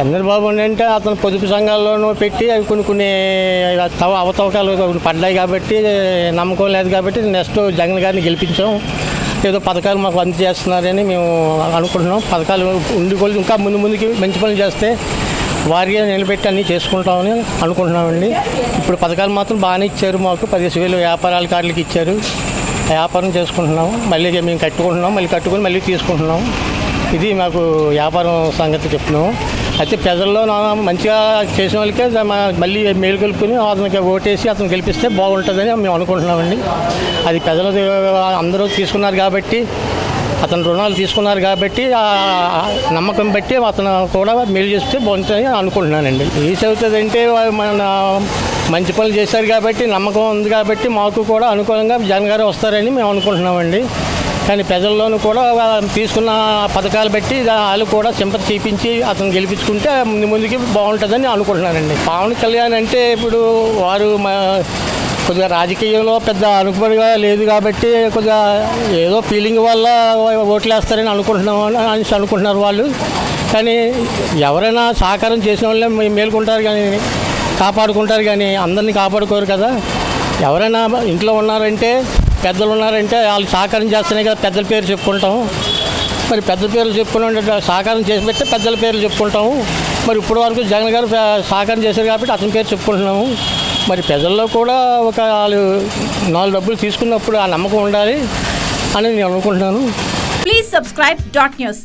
చంద్రబాబు అంటే అతను పొదుపు సంఘాల్లోనూ పెట్టి అవి కొన్ని కొన్ని తవ అవతవకాలు పడ్డాయి కాబట్టి నమ్మకం లేదు కాబట్టి నెక్స్ట్ జగన్ గారిని గెలిపించాం. ఏదో పథకాలు మాకు అందజేస్తున్నారని మేము అనుకుంటున్నాం. పథకాలు ఉండి కొద్ది ఇంకా ముందు ముందుకి మంచి పనులు చేస్తే వారిగా నిలబెట్టి అన్నీ చేసుకుంటామని అనుకుంటున్నామండి. ఇప్పుడు పథకాలు మాత్రం బాగానే ఇచ్చారు మాకు. పదిహేను వేలు వ్యాపారాల కార్డులకి ఇచ్చారు. వ్యాపారం చేసుకుంటున్నాం. మళ్ళీ మేము కట్టుకుంటున్నాం. మళ్ళీ కట్టుకొని మళ్ళీ తీసుకుంటున్నాం. ఇది మాకు వ్యాపారం సంగతి చెప్తున్నాం. అయితే ప్రజల్లో మంచిగా చేసిన వాళ్ళకే మా- మళ్ళీ మేలు కలుపుకొని అతనికి ఓటేసి అతను గెలిపిస్తే బాగుంటుందని మేము అనుకుంటున్నామండి. అది ప్రజలు అందరూ తీసుకున్నారు కాబట్టి అతను రుణాలు తీసుకున్నారు కాబట్టి ఆ నమ్మకం బట్టి అతను కూడా మేలు చేస్తే బాగుంటుందని అనుకుంటున్నానండి. ఏ చదువుతుంది అంటే మన మంచి పనులు చేశారు కాబట్టి నమ్మకం ఉంది కాబట్టి మాకు కూడా అనుకూలంగా జగన్ గారు వస్తారని మేము అనుకుంటున్నామండి. కానీ ప్రజల్లోనూ కూడా తీసుకున్న పథకాలు బట్టి వాళ్ళు కూడా సింపతి చూపించి అతను గెలిపించుకుంటే ముందు ముందుకి బాగుంటుందని అనుకుంటున్నానండి. పవన్ కళ్యాణ్ అంటే ఇప్పుడు వారు మా కొద్దిగా రాజకీయంలో పెద్ద అనుకుబడిగా లేదు కాబట్టి కొద్దిగా ఏదో ఫీలింగ్ వల్ల ఓట్లు వేస్తారని అనుకుంటున్నాం అని అనుకుంటున్నారు వాళ్ళు. కానీ ఎవరైనా సహకారం చేసిన వాళ్ళే మేలుకుంటారు కానీ కాపాడుకుంటారు కానీ అందరినీ కాపాడుకోరు కదా. ఎవరైనా ఇంట్లో ఉన్నారంటే పెద్దలు ఉన్నారంటే వాళ్ళు సహకారం చేస్తేనే కదా పెద్దల పేరు చెప్పుకుంటాం. మరి పెద్ద పేర్లు చెప్పుకుని సహకారం చేసి పెడితే పెద్దల పేర్లు చెప్పుకుంటాము మరి ఇప్పటి వరకు జగన్ గారు సహకారం చేశారు కాబట్టి అతని పేరు చెప్పుకుంటున్నాము. మరి పెద్దల్లో కూడా ఒక వాళ్ళు నాలుగు డబ్బులు తీసుకున్నప్పుడు ఆ నమ్మకం ఉండాలి అని నేను అనుకుంటున్నాను. Please subscribe dot news